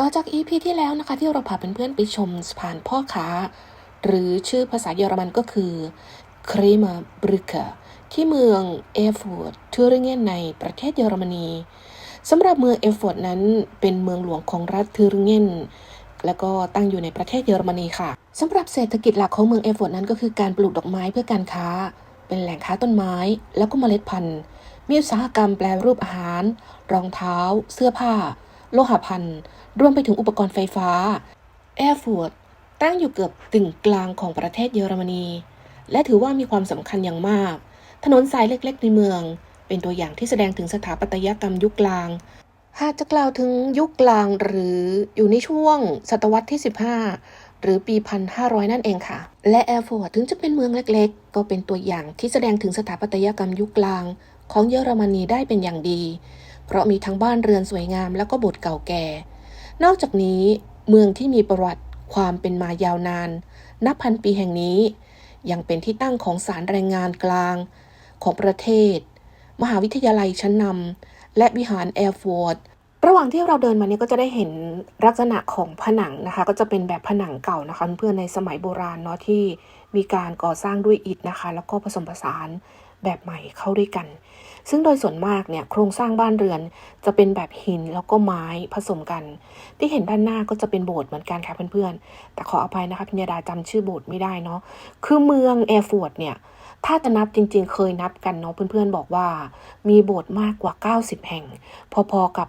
ต่อจาก EP ที่แล้วนะคะที่เราพาเพื่อนๆไปชมสะพานพ่อค้า หรือชื่อภาษาเยอรมันก็คือ k r e m e r b rü c k e ที่เมืองเอฟ u ร์ t ทูริเงนในประเทศเยอรมนีสำหรับเมืองเอฟ u ร์ t นั้นเป็นเมืองหลวงของรัฐทูริเงนแล้วก็ตั้งอยู่ในประเทศเยอรมนีค่ะสำหรับเศรษฐกิจหลักของเมืองเอฟ u ร์ t นั้นก็คือการปลูกดอกไม้เพื่อการค้า เป็นแหล่งค้าต้นไม้ แล้วก็เมล็ดพันธุ์ มีอุตสาหกรรมแปลรูปอาหาร รองเท้า เสื้อผ้า โลหะภัณฑ์รวมไปถึงอุปกรณ์ไฟฟ้า แอร์ฟูดตั้งอยู่เกือบตึงกลางของประเทศเยอรมนี และถือว่ามีความสำคัญอย่างมาก ถนนสายเล็กๆในเมือง เป็นตัวอย่างที่แสดงถึงสถาปัตยกรรมยุคกลาง หากจะกล่าวถึงยุคกลางหรืออยู่ในช่วง ศตวรรษที่ 15 หรือปี 1500 นั่นเองค่ะ และแอร์ฟอร์ดถึงจะเป็นเมืองเล็กๆ ก็เป็นตัวอย่างที่แสดงถึงสถาปัตยกรรมยุคกลางของเยอรมนีได้เป็นอย่างดี เพราะมีทั้งบ้านเรือนสวยงามแล้วก็โบสถ์เก่าแก่ นอกจากนี้ เมืองที่มีประวัติความเป็นมายาวนาน นับพันปีแห่งนี้ ยังเป็นที่ตั้งของศาลแรงงานกลางของประเทศ มหาวิทยาลัยชั้นนำและวิหารแอร์ฟอร์ดระหว่างที่เราเดินมาเนี่ยก็จะได้เห็นลักษณะของผนังนะคะ ก็จะเป็นแบบผนังเก่านะคะ เพื่อนในสมัยโบราณเนาะที่มีการก่อสร้างด้วยอิฐนะคะ แล้วก็ผสมผสานแบบใหม่เข้าด้วยกัน ซึ่งโดยส่วนมากเนี่ยโครงสร้างบ้านเรือนจะเป็นแบบหินแล้วก็ไม้ผสมกัน ที่เห็นด้านหน้าก็จะเป็นโบสถ์เหมือนกันค่ะเพื่อนๆ แต่ขออภัยนะคะพิญญาดาจำชื่อโบสถ์ไม่ได้เนาะคือเมืองแอร์ฟอร์ดเนี่ยถ้าจะนับจริงๆ เคยนับกันเนาะเพื่อนๆบอกว่า มีโบสถ์มากกว่า 90 แห่ง พอๆกับ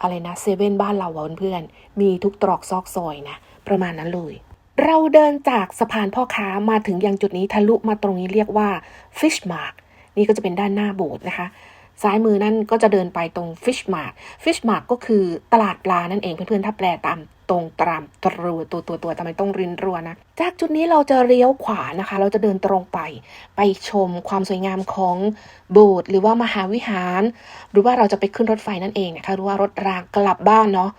อะไรนะเซเว่นบ้านเราอะเพื่อนๆมีทุกตรอกซอกซอยนะประมาณนั้นเลยเราเดินจากสะพานพ่อค้ามาถึงยังจุดนี้ทะลุมาตรงนี้เรียกว่า Fish Mark นี่ก็จะเป็นด้านหน้าโบสถ์นะคะ ซ้ายมือนั่นก็จะเดินไปตรง Fish Mark Fish Mark ก็คือตลาดปลานั่นเองเพื่อนๆ ถ้าแปลตามตรงตามตรัวตัวตัวตัวทำไมต้องรินรัวนะ จากจุดนี้เราจะเลี้ยวขวานะคะ เราจะเดินตรงไป ไปชมความสวยงามของโบสถ์หรือว่ามหาวิหาร หรือว่าเราจะไปขึ้นรถไฟนั่นเองนะคะหรือว่ารถรางกลับบ้านเนาะ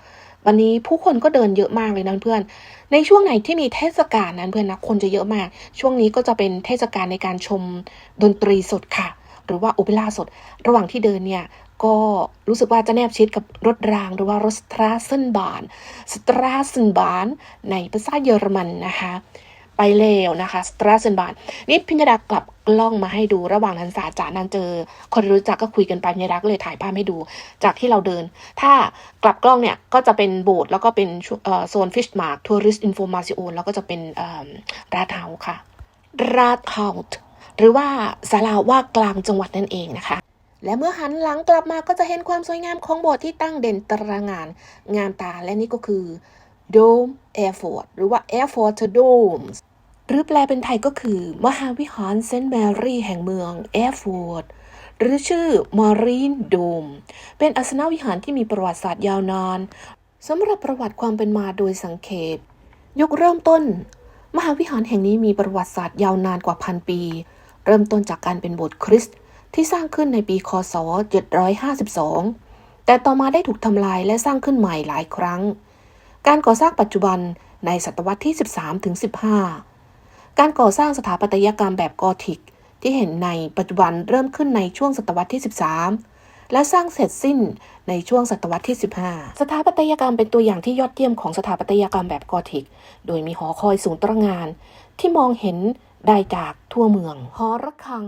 วันนี้ผู้คนก็เดินเยอะมากเลยนะเพื่อน ในช่วงไหนที่มีเทศกาลนั้นเพื่อนนะคนจะเยอะมาก ช่วงนี้ก็จะเป็นเทศกาลในการชมดนตรีสดค่ะ หรือว่าโอเปร่าสด ระหว่างที่เดินเนี่ยก็รู้สึกว่าจะแนบชิดกับรถรางหรือว่ารถสตราเซนบานสตราเซนบานในภาษาเยอรมันนะคะ ไปแล้วนะคะสตราเซนบานนี่พิญญาดากลับ กล้องมาให้ดูระหว่างนั้นสาจานันเจอ คนรู้จักก็คุยกันไปพิญญาดาก็เลยถ่ายภาพให้ดู จากที่เราเดิน ถ้ากลับกล้องเนี่ยก็จะเป็นโบสถ์แล้วก็เป็นโซนฟิชมาร์กทัวริสต์อินโฟมาซิโอนแล้วก็จะเป็นราดเฮาค่ะราดเฮาหรือว่าศาลาว่ากลางจังหวัดนั่นเองนะคะและเมื่อหันหลังกลับมาก็จะเห็นความสวยงามของโบสถ์ที่ตั้งเด่นตระงานงามตาและนี่ก็คือ Dome Air Fort หรือว่า Air Fort Dome หรือแปลเป็นไทยก็คือ มหาวิหารเซนต์แมรี่แห่งเมืองแอร์ฟอร์ดหรือชื่อมารีนโดม เป็นอัสนวิหารที่มีประวัติศาสตร์ยาวนานสำหรับประวัติความเป็นมาโดยสังเขปยกเริ่มต้น มหาวิหารแห่งนี้มีประวัติศาสตร์ยาวนานกว่าพันปี เริ่มต้นจากการเป็นโบสถ์คริสต์ที่สร้างขึ้นในปีคศ 752 แต่ต่อมาได้ถูกทำลายและสร้างขึ้นใหม่หลายครั้ง การก่อสร้างปัจจุบันในศตวรรษที่ 13ถึง15 การก่อสร้างสถาปัตยกรรมแบบกอธิก ที่เห็นในปัจจุบันเริ่มขึ้นในช่วงศตวรรษที่ 13 และสร้างเสร็จสิ้นในช่วงศตวรรษที่ 15 สถาปัตยกรรมเป็นตัวอย่างที่ยอดเยี่ยมของสถาปัตยกรรมแบบกอธิก โดยมีหอคอยสูงตระหงาน ที่มองเห็นได้จากทั่วเมือง หอระฆัง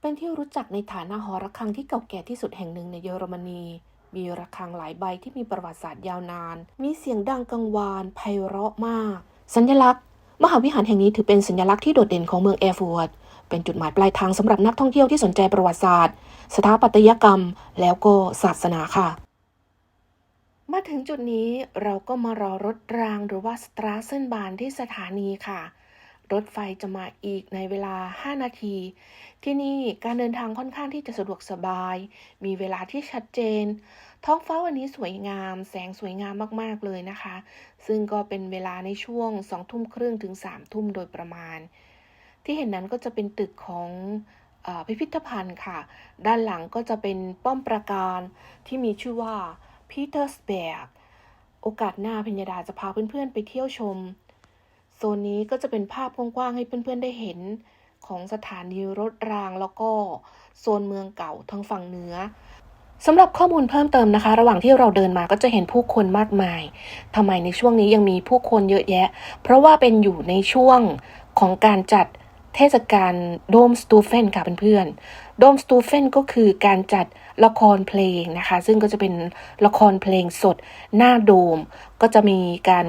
เป็นที่รู้จักในฐานะหอระฆังที่เก่าแก่ที่สุดแห่งหนึ่งในเยอรมนีมีระฆังหลายใบที่มีประวัติศาสตร์ยาวนาน มีเสียงดังกังวานไพเราะมาก สัญลักษณ์ มหาวิหารแห่งนี้ถือเป็นสัญลักษณ์ที่โดดเด่นของเมืองแอร์ฟอร์ดเป็นจุดหมายปลายทางสำหรับนักท่องเที่ยวที่สนใจประวัติศาสตร์ สถาปัตยกรรม แล้วก็ศาสนาค่ะ มาถึงจุดนี้เราก็มารอรถรางหรือว่าสตราเซนบานที่สถานีค่ะ รถไฟจะมาอีกในเวลา 5 นาที ที่นี่การเดินทางค่อนข้างที่จะสะดวกสบาย มีเวลาที่ชัดเจน ท้องฟ้าวันนี้สวยงาม แสงสวยงามมาก ๆ เลยนะคะ ซึ่งก็เป็นเวลาในช่วงสองทุ่มครึ่งถึงสามทุ่มโดยประมาณ ที่เห็นนั้นก็จะเป็นตึกของอพิพิธภัณฑ์ค่ะ ด้านหลังก็จะเป็นป้อมปราการที่มีชื่อว่าพีเตอร์สเบิร์ก โอกาสหน้าพิญญาดาจะพาเพื่อนๆไปเที่ยวชม โซนนี้ก็จะเป็นภาพกว้างๆให้เพื่อนๆได้เห็นของสถานีรถรางแล้วก็โซนเมืองเก่าทางฝั่งเหนือสำหรับข้อมูลเพิ่มเติมนะคะ ระหว่างที่เราเดินมาก็จะเห็นผู้คนมากมายทำไมในช่วงนี้ยังมีผู้คนเยอะแยะ เพราะว่าเป็นอยู่ในช่วงของการจัดเทศกาลโดมสตูเฟนค่ะเพื่อนๆโดมสตูเฟนก็คือการจัดละครเพลงนะคะ ซึ่งก็จะเป็นละครเพลงสดหน้าโดม ก็จะมีการ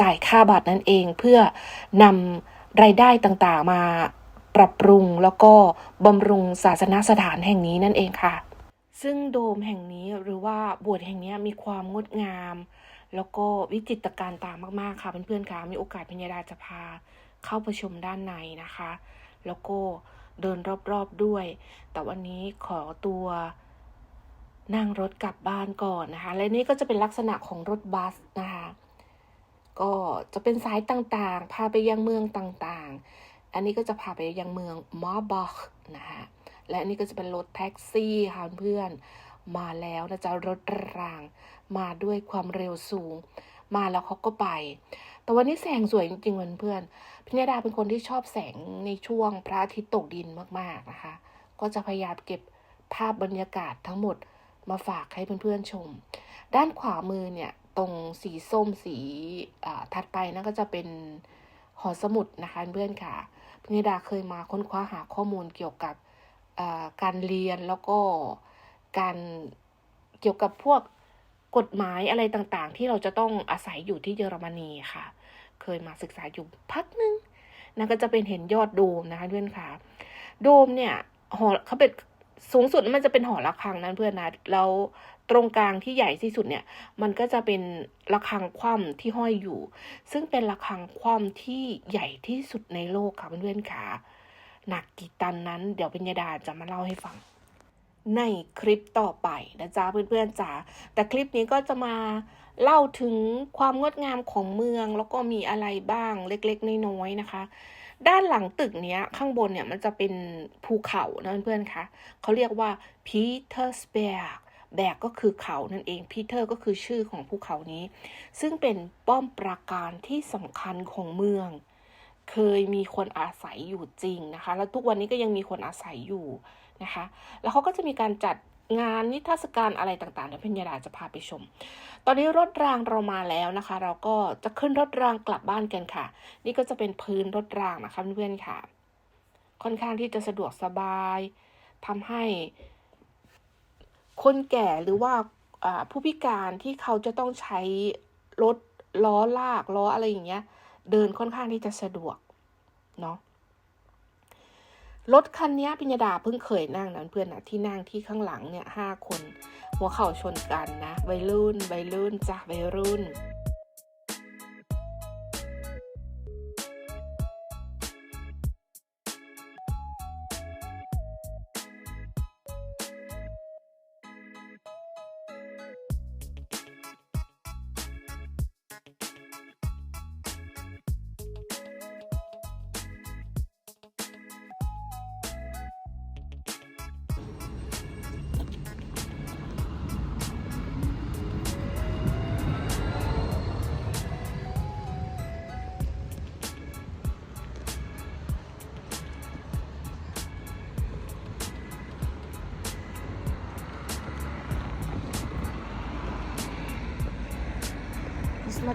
จ่ายค่าบัตรนั่นเอง เพื่อนำรายได้ต่างๆมาปรับปรุงแล้วก็บำรุงศาสนสถานแห่งนี้นั่นเองค่ะ ซึ่งโดมแห่งนี้หรือว่าโบสถ์แห่งนี้มีความงดงาม แล้วก็วิจิตรการตามากๆค่ะเพื่อนๆค่ะมีโอกาสพิญญาดาจะพาเข้าประชมด้านในนะคะ แล้วก็เดินรอบๆด้วย แต่วันนี้ขอตัวนั่งรถกลับบ้านก่อนนะคะ และนี่ก็จะเป็นลักษณะของรถบัสนะคะ ก็จะเป็นสายต่างๆ พาไปยังเมืองต่างๆ อันนี้ก็จะพาไปยังเมืองมอร์บอคนะคะและอันนี้ก็จะเป็นรถแท็กซี่ค่ะเพื่อนมาแล้วนะจ๊ะรถราง มาด้วยความเร็วสูง มาแล้วเขาก็ไป แต่วันนี้แสงสวยจริงๆเพื่อนๆพิญญาดาเป็นคนที่ชอบแสงในช่วงพระอาทิตย์ตกดินมากๆนะคะ ก็จะพยายามเก็บภาพบรรยากาศทั้งหมดมาฝากให้เพื่อนๆชม ด้านขวามือเนี่ย ตรงสีส้มสีถัดไปนั่นก็จะเป็นหอสมุดนะคะเพื่อนค่ะพิญญาดาเคยมาค้นคว้าหาข้อมูลเกี่ยวกับการเรียนแล้วก็การเกี่ยวกับพวกกฎหมายอะไรต่างๆ ที่เราจะต้องอาศัยอยู่ที่เยอรมนีค่ะ เคยมาศึกษาอยู่พักนึงนั่นก็จะเป็นเห็นยอดโดมนะคะเพื่อนค่ะ โดมเนี่ยหอเขาเป็นสูงสุดมันจะเป็นหอระฆังนั้นเพื่อนนะแล้ว ตรงกลางที่ใหญ่ที่สุดเนี่ย มันก็จะเป็นระฆังคว่ำที่ห้อยอยู่ ซึ่งเป็นระฆังคว่ำที่ใหญ่ที่สุดในโลกค่ะเพื่อนๆค่ะหนักกี่ตันนั้นเดี๋ยวปัญญาดาจะมาเล่าให้ฟัง ในคลิปต่อไปนะจ๊ะเพื่อนๆจ๋าแต่คลิปนี้ก็จะมาเล่าถึงความงดงามของเมืองแล้วก็มีอะไรบ้างเล็กๆน้อยๆนะคะ ด้านหลังตึกเนี้ยข้างบนเนี่ยมันจะเป็นภูเขานะเพื่อนๆคะเขาเรียกว่าพีเตอร์สเบียร์ แบกก็คือเขานั่นเองพีเตอร์ก็คือชื่อของภูเขานี้ ซึ่งเป็นป้อมปราการที่สำคัญของเมือง เคยมีคนอาศัยอยู่จริงนะคะ แล้วทุกวันนี้ก็ยังมีคนอาศัยอยู่นะคะ แล้วเขาก็จะมีการจัดงานนิทรรศการอะไรต่างๆเดี๋ยวพิญญาดาจะพาไปชม ตอนนี้รถรางเรามาแล้วนะคะ เราก็จะขึ้นรถรางกลับบ้านกันค่ะ นี่ก็จะเป็นพื้นรถรางนะคะเพื่อนๆค่ะ ค่อนข้างที่จะสะดวกสบายทำให้ คนแก่หรือว่าผู้พิการที่เขาจะต้องใช้รถล้อลากล้ออะไรอย่างเงี้ย เดินค่อนข้างที่จะสะดวกเนาะรถคันนี้พิญญาดาเพิ่งเคยนั่งนั้นเพื่อนนะที่นั่งที่ข้างหลังเนี่ยห้าคน หัวเข่าชนกันนะวัยรุ่นวัยรุ่นจ้ะวัยรุ่น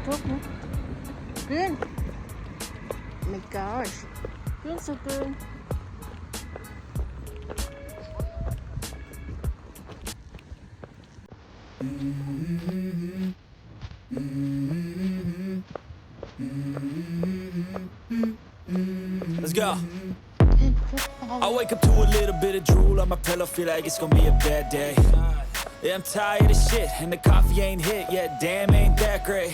çok mu? Gün. Oh my gosh. You're so good. Let's go. I wake up to a little bit of drool on my pillow, feel like it's gonna be a bad day. Yeah, I'm tired of shit, and the coffee ain't hit yet, damn, ain't that great.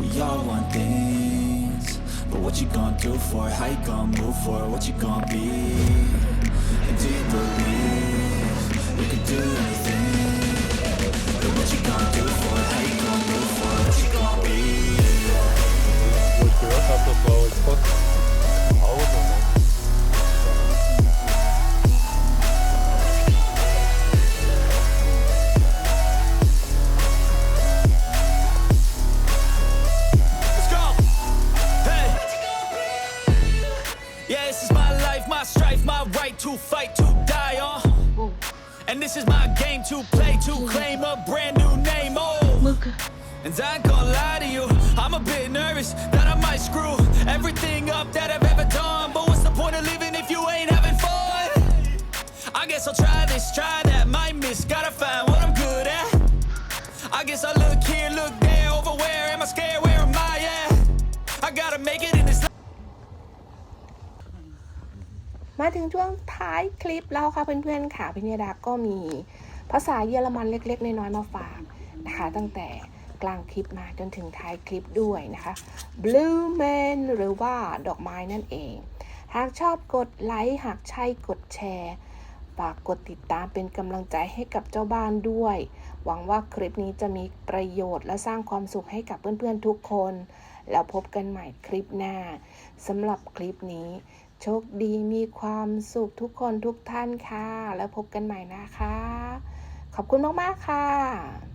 we all want things But what you gonna do for it? How you gonna move for it? What you gonna be? And do you believe we can do anything But what you gonna do for it? How you gonna move for it? What you gonna be? What you're about to blow is fucking And I ain't gonna lie to you, I'm a bit nervous that I might screw everything up that I've ever done. But what's the point of living if you ain't having fun? I guess I'll try this, try that, might miss, gotta find what I'm good at. I guess I look here, look there, over where am I scared? Where am I at? I gotta make it in this. มาถึงช่วงท้ายคลิปแล้วค่ะเพื่อนๆค่ะพิญญาดาก็มีภาษาเยอรมันเล็กๆ น้อยๆมาฝากนะคะ ตั้งแต่ กลางคลิปมาจนถึงท้ายคลิปด้วยนะคะ Blue Man หรือว่าดอกไม้นั่นเอง หากชอบกดไลค์หากใช่กดแชร์ฝากกดติดตามเป็นกำลังใจให้กับเจ้าบ้านด้วย หวังว่าคลิปนี้จะมีประโยชน์และสร้างความสุขให้กับเพื่อนๆทุกคน แล้วพบกันใหม่คลิปหน้าสำหรับคลิปนี้ โชคดีมีความสุขทุกคนทุกท่านค่ะ แล้วพบกันใหม่นะคะ ขอบคุณมากๆค่ะ